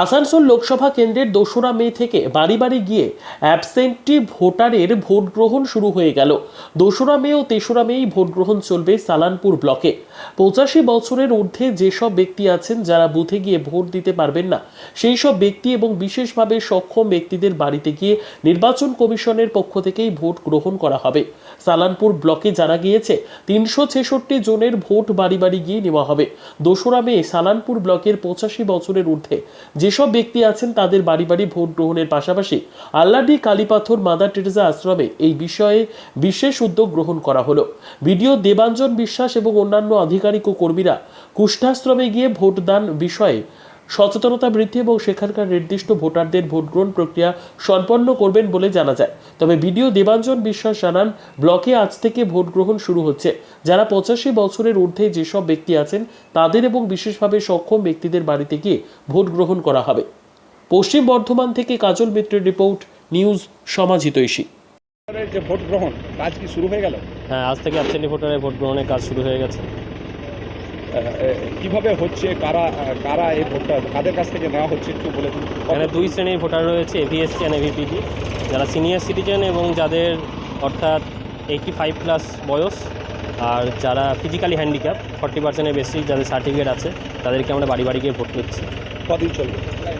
আসানসোল লোকসভা কেন্দ্রের দোসরা মে থেকে বাড়ি বাড়ি গিয়ে অ্যাবসেন্টি ভোটারের ভোট গ্রহণ শুরু হয়ে গেল। দোসরা মে ও তেসরা মেই ভোট গ্রহণ চলবে সালানপুর ব্লকে। পঁচাশি বছরের ঊর্ধ্বে যেসব ব্যক্তি আছেন যারা বুথে গিয়ে ভোট দিতে পারবেন না, সেই সব ব্যক্তি এবং বিশেষভাবে সক্ষম ব্যক্তিদের বাড়িতে গিয়ে নির্বাচন কমিশনের পক্ষ থেকেই ভোট গ্রহণ করা হবে। সালানপুর ব্লকে জানা গিয়েছে, তিনশো ছেষট্টি জনের ভোট বাড়ি বাড়ি গিয়ে নেওয়া হবে। দোসরা মে সালানপুর ব্লকের পঁচাশি বছরের ঊর্ধ্বে যেসব ব্যক্তি আছেন তাদের বাড়ি বাড়ি ভোট গ্রহণের পাশাপাশি আল্লাডি, কালীপাথর, মাদার টেরেজা আশ্রমে এই বিষয়ে বিশেষ উদ্যোগ গ্রহণ করা হলো। ভিডিও দেবাঞ্জন বিশ্বাস এবং অন্যান্য আধিকারিক ও কর্মীরা কুষ্ঠাশ্রমে গিয়ে ভোটদান বিষয়ে সচেতনতা বৃদ্ধি এবং সেখানকার নির্দিষ্ট ভোটারদের ভোট গ্রহণ প্রক্রিয়া সম্পন্ন করবেন বলে জানা যায়। তবে বিডিও দেবাঞ্জন বিশ্বাস জানান ব্লকে আজ থেকে ভোট গ্রহণ শুরু হচ্ছে। যারা পঁচাশি বছরের ঊর্ধ্বে যেসব ব্যক্তি আছেন তাদের এবং বিশেষভাবে সক্ষম ব্যক্তিদের বাড়িতে গিয়ে ভোট গ্রহণ করা হবে। পশ্চিম বর্ধমান থেকে কাজল মিত্রের রিপোর্ট নিউজ সমাজিতৈষী ভোটারের যে ভোট গ্রহণ কাজ কি শুরু হয়ে গেল? হ্যাঁ আজ থেকে অ্যাবসেন্টি ভোটারের ভোট গ্রহণের কাজ শুরু হয়ে গেছে। কীভাবে হচ্ছে কারা কারা এই ভোটটা কাদের কাছ থেকে নেওয়া হচ্ছে একটু বলে দিন? এখানে দুই শ্রেণির ভোটার রয়েছে এভিএসসি অ্যান্ড এভিপিডি যারা সিনিয়র সিটিজেন এবং যাদের অর্থাৎ এইটি ফাইভ প্লাস বয়স আর যারা ফিজিক্যালি হ্যান্ডিক্যাপ ফর্টি পার্সেন্টের বেশি যাদের সার্টিফিকেট আছে তাদেরকে আমরা বাড়ি বাড়ি গিয়ে ভোট নিচ্ছি কদিন চলবে?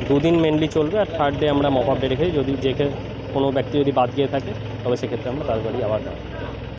দুদিন মেনলি চলবে আর থার্ড ডে আমরা মক আপ ডে রেখে যদি যে কোনো ব্যক্তি যদি বাদ গিয়ে থাকে তবে সেক্ষেত্রে আমরা তার বাড়ি আবার যাব।